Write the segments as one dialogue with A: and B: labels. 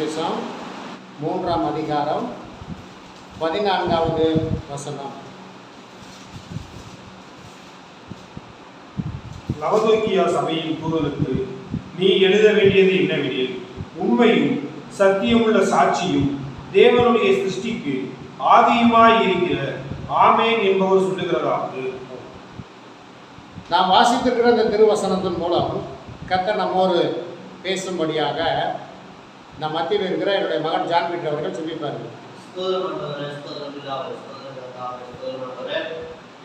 A: தேசம் மூன்றாம் அதிகாரம் பதினான்காவது வசனம்.
B: லவதோக்கியா சபையின் தூதனுக்கு நீ எழுத வேண்டியது என்னவெனில் உண்மையும் சத்தியமுள்ள சாட்சியும் தேவனுடைய சிருஷ்டிக்கு ஆதியுமாய் இருக்கிற ஆமேன் என்பவர் சொல்லுகிறதாவது.
A: நாம் வாசித்திருக்கிற இந்த திருவசனத்தின் மூலம் கர்த்தர் நம்மோடு பேசும்படியாக நான் மத்தியில் இருக்கிற என்னுடைய மகன் ஜான் பீட்டர் அவர்கள் சொல்லிப்பார்கள்
C: ஸ்தோத்திரம் ஆண்டவரே,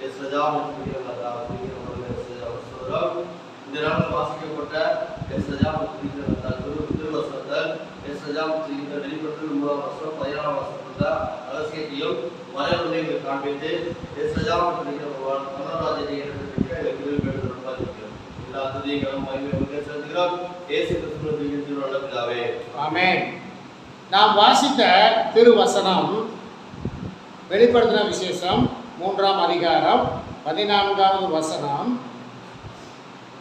C: எஸ் இந்த நாளில் வாசிக்கப்பட்ட எஸ் ராஜாவை துதிக்கிற எஸ் ராஜாவை துதிக்கிற மூணாம் வசனம், பதினாறாம் வசனத்துல ரகசியத்தையும் மறைவுகளையும் காண்பித்து எஸ் ராஜாவை மனோராஜனை ஏற்படுத்திய எங்களுக்கு எல்லா துதியங்களும் மகிமையும் செலுத்துகிறோம். இயேசு கிறிஸ்துவின் துதிக்கிற பிதாவே.
A: ஆமென் நாம் வாசித்த திருவசனம் வெளிப்படுத்தின விசேஷம் மூன்றாம் அதிகாரம் பதினான்காவது வசனம்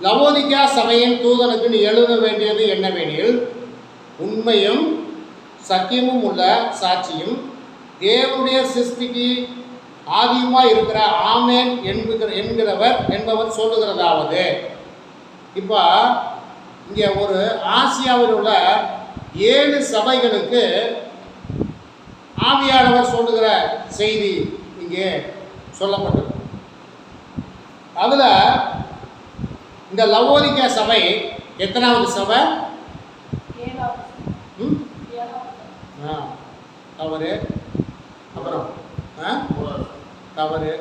A: லவோதிக்கா சபையின் தூதனுக்கு நீ எழுத வேண்டியது என்னவெனில் உண்மையும் சத்தியமும் உள்ள சாட்சியும் தேவனுடைய சிருஷ்டிக்கு ஆதியுமாக இருக்கிற ஆமேன் என்கிற என்கிறவர் என்பவர் சொல்லுகிறதாவது இப்போ இங்கே ஒரு ஆசியாவில் உள்ள ஏழு சபைகளுக்கு ஆவியானவர் சொல்லுகிற செய்தி இங்கே சொல்லப்பட்டது அதில் இந்த லவோதிக்கா சபை எத்தனாவது சபை? தவறு. அப்புறம். தவறு.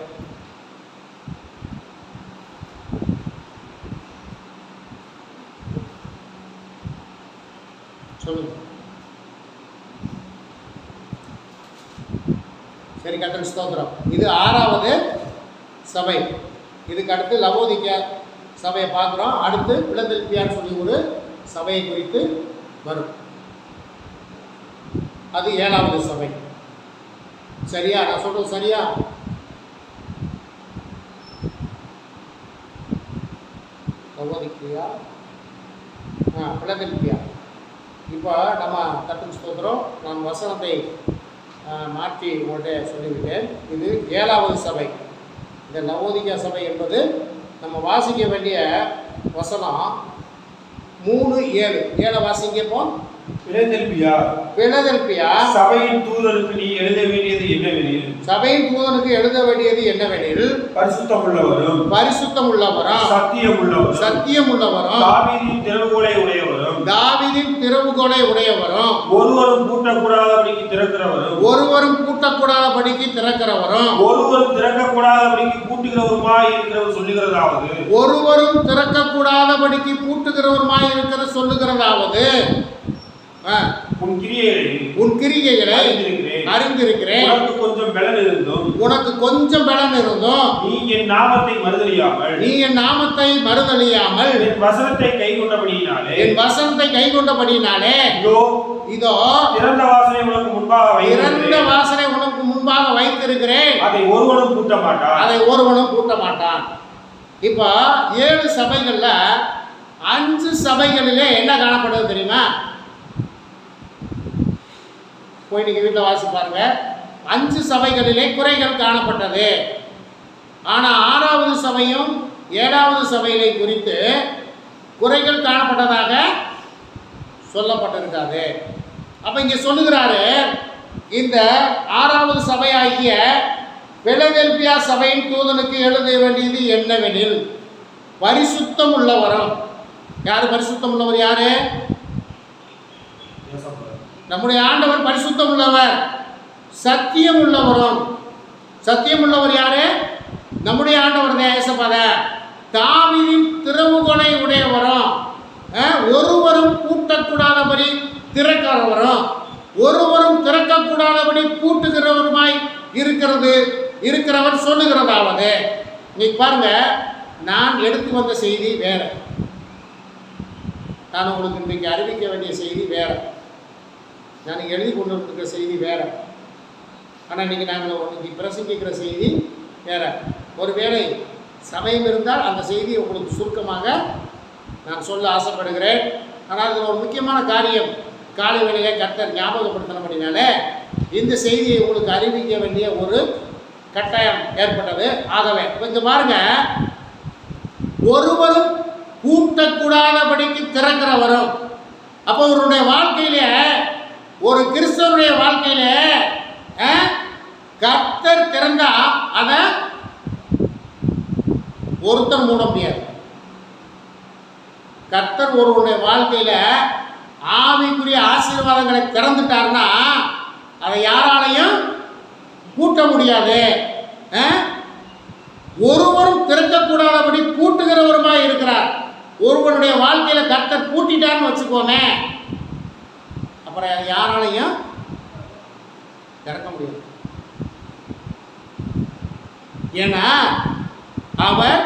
A: சொல்லுங்க. சரி கத்தன் ஸ்தோத்திரம். இது ஆறாவது சபை. இதுக்கு அடுத்து லவோதிக்க சபையை பார்க்குறோம். அடுத்து பிளதெல்பியான்னு சொல்லி ஒரு சபையை குறித்து வரும். அது ஏழாவது சபை. சரியா? நான் சொல்றது சரியா? லவோதிக்கியா? ஆ பிளந்தெல்பியா இப்போ நம்ம கத்துக்கு ஸ்தோத்திரம். நான் வசனத்தை மாற்றி உங்கள்கிட்ட சொல்லிவிட்டேன். இது ஏழாவது சபை. இந்த நவோதிகா சபை என்பது நம்ம வாசிக்க வேண்டிய வசனம் மூணு ஏழு. ஏழை வாசிங்க இப்போ.
B: பிலதெல்பியா
A: பிளதெல்பியா
B: சபையின் தூதனுக்கு நீ எழுத வேண்டியது என்னவெனில்?
A: சபையின் தூதனுக்கு எழுத வேண்டியது என்னவெனில்?
B: பரிசுத்தமுள்ளவரும்.
A: பரிசுத்தம் உள்ளவரும்
B: சத்தியமுள்ளவரும்.
A: சத்தியம் உள்ளவரும்
B: தாவீதின் திறவுகோலை உடையவரும்.
A: தாவிதின் திறவுகோலை உடையவரும்.
B: ஒருவரும் பூட்டக்கூடாதபடிக்கு திறக்கிறவரும்.
A: ஒருவரும் பூட்டக்கூடாதபடிக்கு திறக்கிறவரும்.
B: ஒருவரும் திறக்கக்கூடாதபடிக்கு பூட்டுகிறவருமாய் இருக்கிறவர் சொல்லுகிறதாவது?
A: ஒருவரும் திறக்கக்கூடாதபடிக்கு பூட்டுகிறவருமாய் இருக்கிற சொல்லுகிறதாவது?
B: உன் கிரியைகளை
A: உன் கிரிகைகளை
B: அறிந்திருக்கிறேன். உனக்கு கொஞ்சம் பலன் இருந்தும்
A: உனக்கு கொஞ்சம் பலன் இருந்தும்
B: நீ என் நாமத்தை மறுதலியாமல்
A: நீ என் நாமத்தை மறுதலியாமல்
B: என் வசனத்தை கை கொண்டபடியினாலே
A: என் வசனத்தை கை கொண்டபடினாலே
B: இதோ
A: இதோ
B: திறந்த வாசனை உனக்கு முன்பாக வைத்திருக்கிறேன்.
A: வாசனை உனக்கு முன்பாக வைத்திருக்கிறேன்.
B: அதை ஒருவனும் பூட்ட மாட்டான்
A: அதை ஒருவனும் கூட்ட மாட்டான் இப்போ ஏழு சபைகள்ல அஞ்சு சபைகளிலே என்ன காணப்படுது தெரியுமா? போய் நீங்கள் வீட்டில் வாசி பாருங்கள் அஞ்சு சபைகளிலே குறைகள் காணப்பட்டது. ஆனால் ஆறாவது சபையும் ஏழாவது சபைகளை குறித்து குறைகள் காணப்பட்டதாக சொல்லப்பட்டிருக்காது. அப்போ இங்கே சொல்லுகிறாரு இந்த ஆறாவது சபையாகிய பிலதெல்பியா சபையின் தூதனுக்கு எழுத வேண்டியது என்னவெனில் பரிசுத்தம் உள்ளவரும். யார் பரிசுத்தம் உள்ளவர்? யாரு? நம்முடைய ஆண்டவர் பரிசுத்தம் உள்ளவர் சத்தியம் உள்ளவரும் சத்தியம் உள்ளவர் யாரு? நம்முடைய ஆண்டவர் தேசபத தாவிதின் திறவுகொலை உடையவரும் ஒருவரும் பூட்டக்கூடாதபடி திறக்கிறவரும் ஒருவரும் திறக்கக்கூடாதபடி பூட்டுகிறவருமாய் இருக்கிறது இருக்கிறவர் சொல்லுகிறதாவது. இன்னைக்கு பாருங்க நான் எடுத்து வந்த செய்தி வேற. நான் உங்களுக்கு இன்றைக்கு அறிவிக்க வேண்டிய செய்தி வேற. நான் எழுதி கொண்டு வந்திருக்கிற செய்தி வேற. ஆனால் இன்றைக்கி நாங்கள் இன்னைக்கு பிரசங்கிக்கிற செய்தி வேற. ஒருவேளை சமயம் இருந்தால் அந்த செய்தியை உங்களுக்கு சுருக்கமாக நான் சொல்ல ஆசைப்படுகிறேன். ஆனால் இதில் ஒரு முக்கியமான காரியம் காலை வேலையை கர்த்தர் ஞாபகப்படுத்தினபடினாலே இந்த செய்தியை உங்களுக்கு அறிவிக்க வேண்டிய ஒரு கட்டாயம் ஏற்பட்டது ஆகவே. கொஞ்சம் பாருங்க. ஒருவரும் கூட்டக்கூடாதபடிக்கு திறக்கிறவரும். அப்போ அவருடைய வாழ்க்கையில ஒரு கிறிஸ்தவனுடைய வாழ்க்கையில கர்த்தர் திறந்தா அதை ஒருத்தர் மூட முடியாது. கர்த்தர் ஒருவருடைய வாழ்க்கையில ஆவிக்குரிய ஆசீர்வாதங்களை திறந்துட்டாருன்னா அதை யாராலையும் கூட்ட முடியாது. ஒருவரும் திறக்கக்கூடாதபடி கூட்டுகிறவருமா இருக்கிறார். ஒருவனுடைய வாழ்க்கையில கர்த்தர் பூட்டிட்டான்னு வச்சுக்கோமே. அப்புறம் அதை யாராலையும் திறக்க முடியாது. ஏன்னா அவர்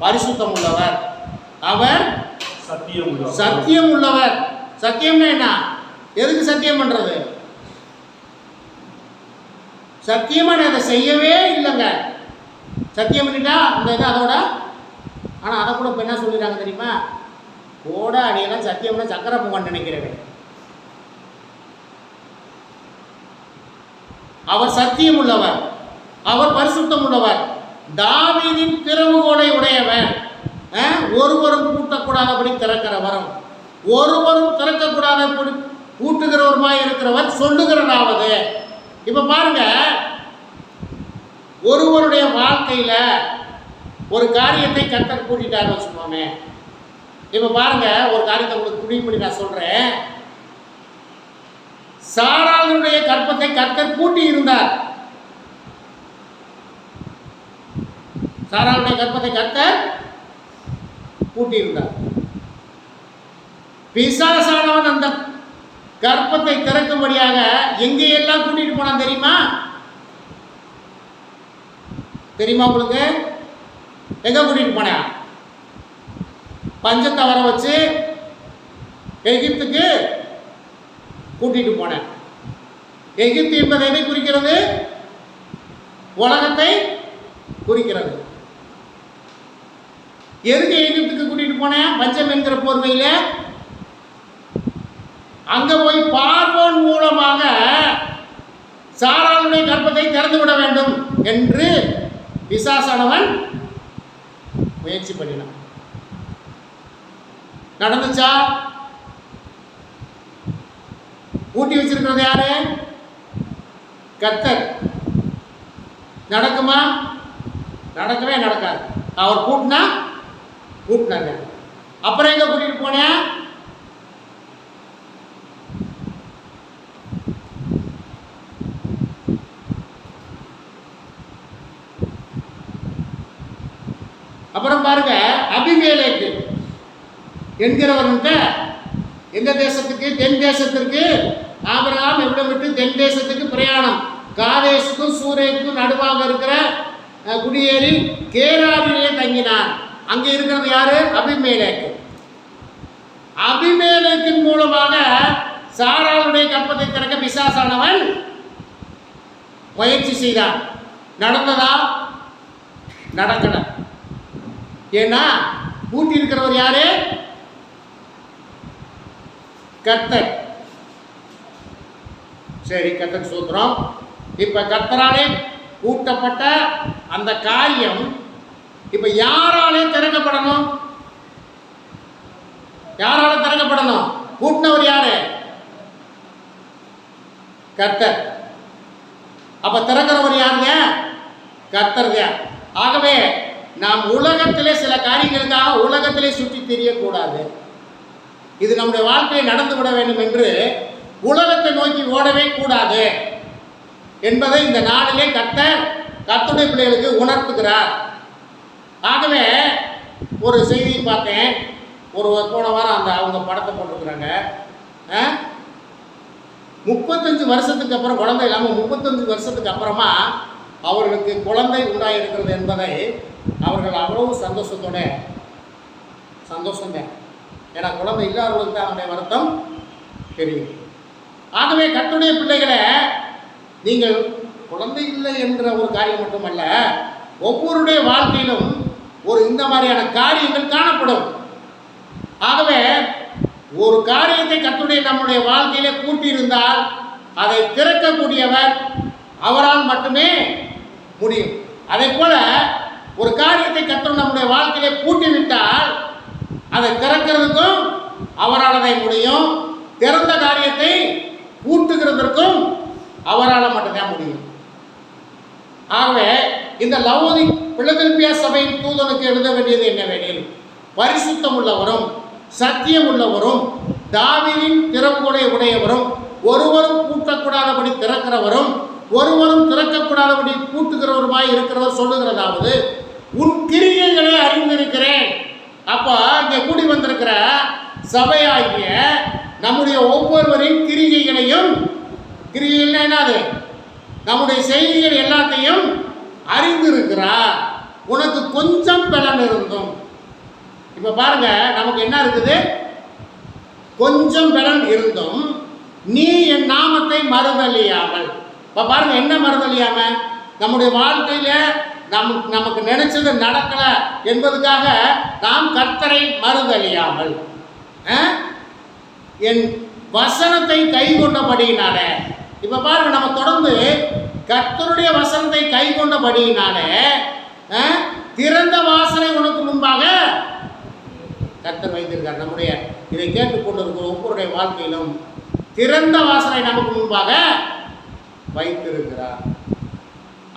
A: பரிசுத்தம் உள்ளவர் அவர்
B: சத்தியம்.
A: சத்தியம் உள்ளவர் சத்தியம்னா என்ன? எதுக்கு சத்தியம் பண்றது? சத்தியமா நான் அதை செய்யவே இல்லைங்க. சத்தியம் பண்ணிட்டா அந்த இது அதோட ஆனால் அதை கூட இப்போ என்ன சொல்லிடுறாங்க தெரியுமா? போட அடியெல்லாம் சத்தியம்னா சக்கரை பொங்கல் நினைக்கிறேன் அவர் சத்தியம் உள்ளவர். அவர் பரிசுத்தம் உள்ளவர். தாவீதின் திறவுகோலை உடையவர் ஒருவரும் பூட்டக்கூடாதபடி திறக்கிற வரம் ஒருவரும் திறக்கக்கூடாதபடி பூட்டுகிறவருமாய் இருக்கிறவர் சொல்லுகிறனாவது இப்ப பாருங்க. ஒருவருடைய வாழ்க்கையில ஒரு காரியத்தை கர்த்தர் கூட்டிட்டாருன்னு வச்சுக்கோமே. இப்ப பாருங்க ஒரு காரியத்தை உங்களுக்கு புரியும்படி நான் சொல்றேன். சாராளுடைய கற்பத்தை கர்த்தர் பூட்டி இருந்தார் சாராளுடைய கற்பத்தை கர்த்தர் பூட்டி இருந்தார் பிசாசானவன் அந்த கற்பத்தை திறக்கும்படியாக எங்கேயெல்லாம் கூட்டிட்டு போனான் தெரியுமா? தெரியுமா உங்களுக்கு? எங்க கூட்டிட்டு போனேன் பஞ்சத்தை வர வச்சு எகிப்துக்கு கூட்டிட்டு போனேன். எகிப்து என்பது எதை குறிக்கிறது? உலகத்தை குறிக்கிறது. எதுக்கு எகிப்துக்கு கூட்டிட்டு போனேன்? பஞ்சம் என்கிற போர்வையில். அங்க போய் பார்வோன் மூலமாக சாராளுடைய கர்ப்பத்தை திறந்து விட வேண்டும் என்று பிசாசானவன் முயற்சி பண்ணினான். நடந்துச்சா? பூட்டி வச்சிருக்கிறது யாரு? கத்தர். நடக்குமா? நடக்கவே நடக்காது. அவர் கூட்டினா கூட்டினாங்க. அப்புறம் எங்க கூட்டிட்டு போனேன் அப்புறம் பாருங்க அபிமேலேக்கு என்கிறவர்கிட்ட எந்த தேசத்துக்கு? தென் தேசத்திற்கு ஆபரகாம் இவ்விடம் விட்டு தென் தேசத்துக்கு பிரயாணம். காதேசுக்கும் சூரேக்கும் நடுவாக இருக்கிற குடியேறி கேராவிலே தங்கினான் அங்கே இருக்கிறது யாரு? அபிமேலேக்கு. அபிமேலேக்கின் மூலமாக சாராளுடைய கற்பத்தை திறக்க பிசாசானவன் முயற்சி செய்தான். நடந்ததா? நடக்கல. ஏன்னா பூட்டி இருக்கிறவர் யாரு? கர்த்தர். சரி கர்த்தர் சூத்திரம். இப்போ கத்தராலே கூட்டப்பட்ட அந்த காரியம் இப்போ யாராலே திறக்கப்படணும்? யாரால திறக்கப்படணும்? கூட்டினவர் யாரு? கர்த்தர். அப்ப திறக்கிறவர் யாருங்க? கர்த்தர் ஆகவே நாம் உலகத்திலே சில காரியங்களுக்காக உலகத்திலே சுற்றி தெரியக்கூடாது. இது நம்முடைய வாழ்க்கையை நடந்து விட வேண்டும் என்று உலகத்தை நோக்கி ஓடவே கூடாது என்பதை இந்த நாளிலே கத்த கர்த்தருடைய பிள்ளைகளுக்கு உணர்த்துகிறார். ஆகவே ஒரு செய்தி பார்த்தேன். ஒரு போன வாரம் அந்த அவங்க படத்தை போட்டிருக்கிறாங்க. முப்பத்தஞ்சு வருஷத்துக்கு அப்புறம் குழந்தை இல்லாமல் முப்பத்தஞ்சு வருஷத்துக்கு அப்புறமா அவர்களுக்கு குழந்தை உண்டாயிருக்கிறது என்பதை அவர்கள் அவ்வளவு சந்தோஷத்தோட சந்தோஷங்க ஏன்னா குழந்தை இல்லாதவர்களுக்கு தான் அவருடைய வருத்தம் தெரியும். ஆகவே கத்துடைய பிள்ளைகளை நீங்கள் குழந்தை இல்லை என்ற ஒரு காரியம் மட்டுமல்ல ஒவ்வொருடைய வாழ்க்கையிலும் ஒரு இந்த மாதிரியான காரியங்கள் காணப்படும். ஆகவே ஒரு காரியத்தை கத்துடைய நம்முடைய வாழ்க்கையிலே கூட்டியிருந்தால் அதை திறக்கக்கூடியவர் அவரால் மட்டுமே முடியும். அதே போல ஒரு காரியத்தை கர்த்தர் நம்முடைய வாழ்க்கையிலே பூட்டிவிட்டால் அதை திறக்கிறதுக்கும் அவரால் அதை முடியும். திறந்த காரியத்தை ஊட்டுகிறதற்கும் அவரால் மட்டும்தான் முடியும். ஆகவே இந்த லவோதி பிளதெல்பியா சபையின் தூதனுக்கு எழுத வேண்டியது என்னவெனில் பரிசுத்தம் உள்ளவரும் சத்தியம் உள்ளவரும் தாவீதின் திறவுகோலை உடையவரும் ஒருவரும் கூட்டக்கூடாதபடி திறக்கிறவரும் ஒருவரும் திறக்கக்கூடாதபடி கூட்டுகிறவருமாய் இருக்கிறவர் சொல்லுகிறதாவது உன் கிரியைகளை அறிந்திருக்கிறேன். அப்போ இங்கே கூடி வந்திருக்கிற சபையாகிய நம்முடைய ஒவ்வொருவரின் கிரிகைகளையும் கிரிகைகள்னா என்னது? நம்முடைய செய்திகள் எல்லாத்தையும் அறிந்திருக்கிறார். உனக்கு கொஞ்சம் பலன் இருந்தும். இப்போ பாருங்க நமக்கு என்ன இருக்குது? கொஞ்சம் பலன் இருந்தும். நீ என் நாமத்தை மறுதலியாமல். இப்போ பாருங்க என்ன மறுதலியாம? நம்முடைய வாழ்க்கையில நம் நமக்கு நினைச்சது நடக்கல என்பதுக்காக நாம் கர்த்தரை மறுதலியாமல். ஆ? என் வசனத்தை கை கொண்டபடியினாலே இப்போ பாருங்க நம்ம தொடர்ந்து கர்த்தருடைய வசனத்தை கை கொண்டபடியினாலே திறந்த வாசனை உனக்கு முன்பாக கர்த்தர் வைத்திருக்கார் நம்முடைய இதை கேட்டுக்கொண்டிருக்கிற ஒவ்வொருடைய வாழ்க்கையிலும் திறந்த வாசனை நமக்கு முன்பாக வைத்திருக்கிறார்.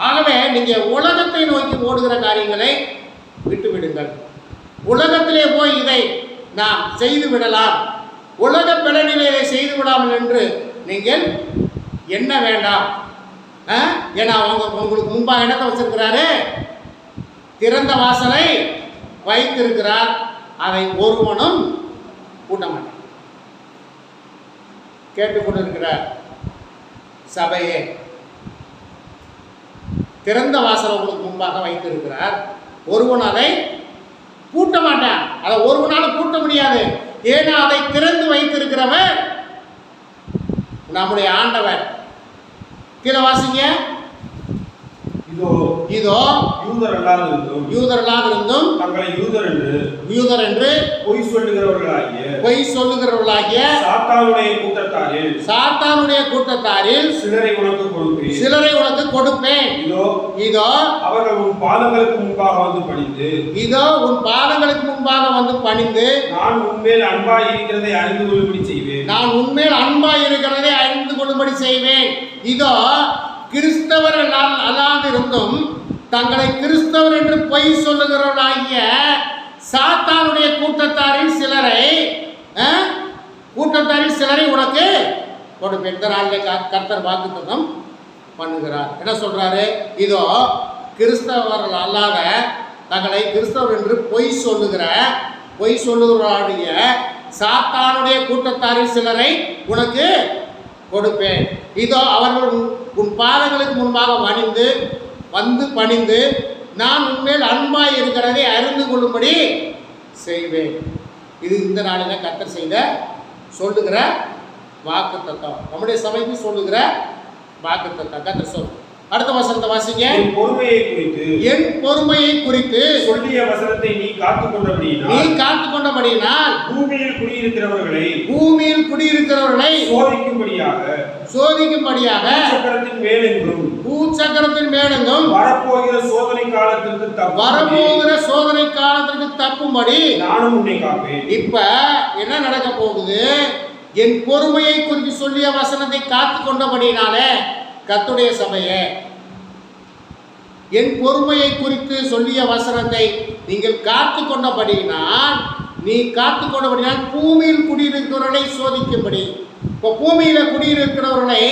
A: ஆகவே நீங்க உலகத்தை நோக்கி ஓடுகிற காரியங்களை விட்டுவிடுங்கள். உலகத்திலே போய் இதை நாம் செய்து விடலாம் உலக பிளநிலையை செய்து விடாமல் என்று நீங்கள் என்ன வேண்டாம்? ஆ? ஏன்னா அவங்க உங்களுக்கு முன்பாக என்னத்தை வச்சிருக்கிறாரு? திறந்த வாசலை வைத்திருக்கிறார். அதை ஒருவனும் கூட்ட மாட்டான். கேட்டுக்கொண்டிருக்கிறார் சபையே. திறந்த வாசலை உங்களுக்கு முன்பாக வைத்திருக்கிறார். ஒருவன் அதை பூட்ட மாட்டான். அதை ஒருவனால பூட்ட முடியாது. ஏன்னா அதை திறந்து வைத்திருக்கிறவர் நம்முடைய ஆண்டவர். கீழே வாசிங்க.
B: இதோ
A: இதோ
B: யூதர் அல்லாதிருந்தும்
A: யூதர்களாக இருந்தும்
B: தங்களை யூதர் என்று
A: யூதர் என்று
B: பொய் சொல்லுகிறவர்களாகிய
A: பொய் சொல்லுகிறவர்களாகிய
B: சாத்தானுடைய கூட்டத்தாரில்
A: சாத்தானுடைய கூட்டத்தாரில்
B: சிலரை உனக்கு கொடுப்பேன்.
A: சிலரை உனக்கு கொடுப்பேன்.
B: இதோ
A: இதோ
B: அவர்கள் உன் பாதங்களுக்கு முன்பாக வந்து பணிந்து
A: இதோ உன் பாதங்களுக்கு முன்பாக வந்து பணிந்து
B: நான் உன்மேல் அன்பாய் இருக்கிறதை அறிந்து கொள்ளும்படி செய்வேன்.
A: நான் உண்மையில் அன்பாய் இருக்கிறதை அறிந்து கொள்ளும்படி செய்வேன். இதோ கிறிஸ்தவர்கள் அல்லால்- அல்லாதிருந்தும் தங்களை கிறிஸ்தவர் என்று பொய் சொல்லுகிறவர்களாகிய சாத்தானுடைய கூட்டத்தாரில் சிலரை கூட்டத்தாரின் கூட்டத்தாரில் சிலரை உனக்கு கொடுப்பேன். இந்த நாளில் கர்த்தர் வாக்குத்தம் பண்ணுகிறார். என்ன சொல்றாரு? இதோ கிறிஸ்தவர்கள் அல்லாத தங்களை கிறிஸ்தவர் என்று பொய் சொல்லுகிற பொய் சொல்லுகிறாருடைய சாத்தானுடைய கூட்டத்தாரில் சிலரை உனக்கு கொடுப்பேன். இதோ அவர்கள் உன்- உன் பாதங்களுக்கு முன்பாக வணிந்து வந்து பணிந்து நான் உண்மையில் அன்பாய் இருக்கிறதை அறிந்து கொள்ளும்படி செய்வேன். இது இந்த நாளில் கத்தர் செய்த சொல்லுகிற வாக்கு தத்துவம் நம்முடைய சபைக்கு சொல்லுகிற வாக்கு தத்துவம் கத்தர் சொல்லுங்கள் அடுத்த வசனத்தை வாசிங்க.
B: என் பொறுமையை குறித்து.
A: என் பொறுமையை குறித்து.
B: சொல்லிய வசனத்தை நீ காத்துக்
A: நீ
B: கொண்டபடியினால்
A: காத்து கொண்டபடியினால்
B: பூமியில் குடியிருக்கிறவர்களை
A: பூமியில் குடியிருக்கிறவர்களை
B: சோதிக்கும்படியாக.
A: சோதிக்கும்படியாக
B: சக்கரத்தின் மேலெங்கும்.
A: பூச்சக்கரத்தின் மேலெங்கும்
B: வரப்போகிற சோதனை காலத்திற்கு தப்பும்படி.
A: வரப்போகிற சோதனை காலத்திற்கு தப்பும்படி
B: நானும் உன்னை காப்பேன்.
A: இப்ப என்ன நடக்க போகுது? என் பொறுமையை குறித்து சொல்லிய வசனத்தை காத்து கொண்டபடினாலே கத்துடைய சபையே. என் பொறுமையை குறித்து சொல்லிய வசனத்தை நீங்கள் காத்து கொண்டபடியினால் நீ காத்து கொண்டபடினால் பூமியில் குடியிருக்கிறவர்களை சோதிக்கும்படி. இப்போ பூமியில குடியிருக்கிறவர்களை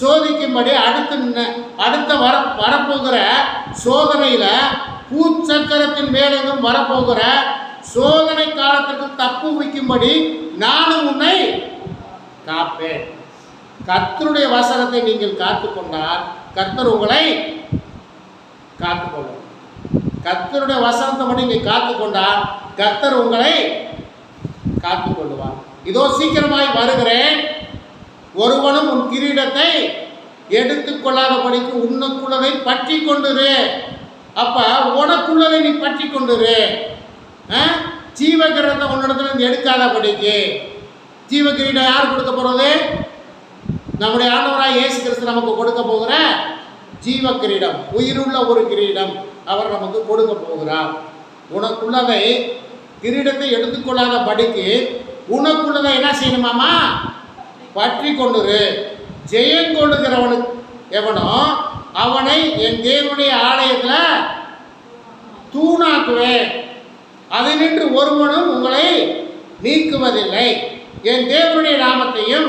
A: சோதிக்கும்படி அடுத்து அடுத்த வர வரப்போகிற சோதனையில பூச்சக்கரத்தின் மேலெங்கும் வரப்போகிற சோதனை காலத்திற்கு தப்பு வைக்கும்படி நானும் உன்னை காப்பேன். கர்த்தருடைய வசனத்தை நீங்கள் காத்துக்கொண்டால் கர்த்தர் உங்களை காத்துக்கொள்ளும் கர்த்தருடைய வசனத்தை மட்டும் நீங்கள் காத்துக்கொண்டால் கர்த்தர் உங்களை காத்துக்கொள்ளுவார் இதோ சீக்கிரமாய் வருகிறேன். ஒருவனும் உன் கிரீடத்தை எடுத்துக்கொள்ளாதபடிக்கு உனக்குள்ளதை பற்றி கொண்டுரு. அப்ப உனக்குள்ளதை நீ பற்றி கொண்டுரு. ஆ? ஜீவகிரத்தை உன்னிடத்துல எடுக்காதபடிக்கு. ஜீவ கிரீடம் யார் கொடுக்க போகிறது நம்முடைய ஆண்டவராக இயேசு கிறிஸ்து நமக்கு கொடுக்க போகிற ஜீவ கிரீடம் உயிருள்ள ஒரு கிரீடம் அவர் நமக்கு கொடுக்க போகிறார். உனக்குள்ளதை கிரீடத்தை எடுத்துக்கொள்ளாத படிக்கு உனக்குள்ளதை என்ன செய்யணுமாமா பற்றி கொண்டுரு. ஜெயம் கொள்ளுகிறவனுக்கு எவனோ அவனை என் தேவனுடைய ஆலயத்தில் தூணாக்குவேன். அதினின்று ஒருவனும் உங்களை நீக்குவதில்லை. என் தேவனுடைய நாமத்தையும்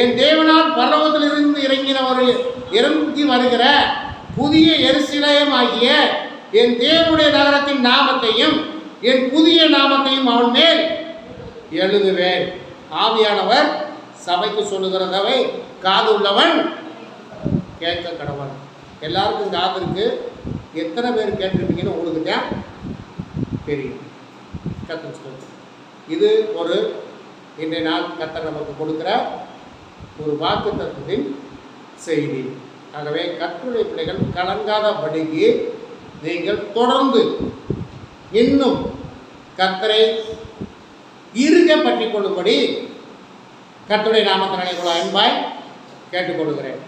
A: என் தேவனால் பரலோகத்திலிருந்து இறங்கின ஒரு இறங்கி வருகிற புதிய எருசலேம் ஆகிய என் தேவனுடைய நகரத்தின் நாமத்தையும் என் புதிய நாமத்தையும் அவன் மேல் எழுதுவேன். ஆவியானவர் சபைக்கு சொல்லுகிறதவை காது உள்ளவன் கேட்க கடவன். எல்லாருக்கும் காது இருக்கு. எத்தனை பேர் கேட்டிருப்பீங்கன்னு உங்களுக்கு தான் தெரியும் கத்தர் இது ஒரு இன்றைய நாள் கத்தர் நமக்கு கொடுக்குற ஒரு வாக்கு தத்துவத்தின் செய்தி ஆகவே கற்றுடைய பிள்ளைகள் கலங்காதபடிக்கு நீங்கள் தொடர்ந்து இன்னும் கத்தரை இருக பற்றி கொள்ளும்படி கட்டுரை நாமத்தினாலே என்பாய் அன்பாய் கேட்டுக்கொள்கிறேன்.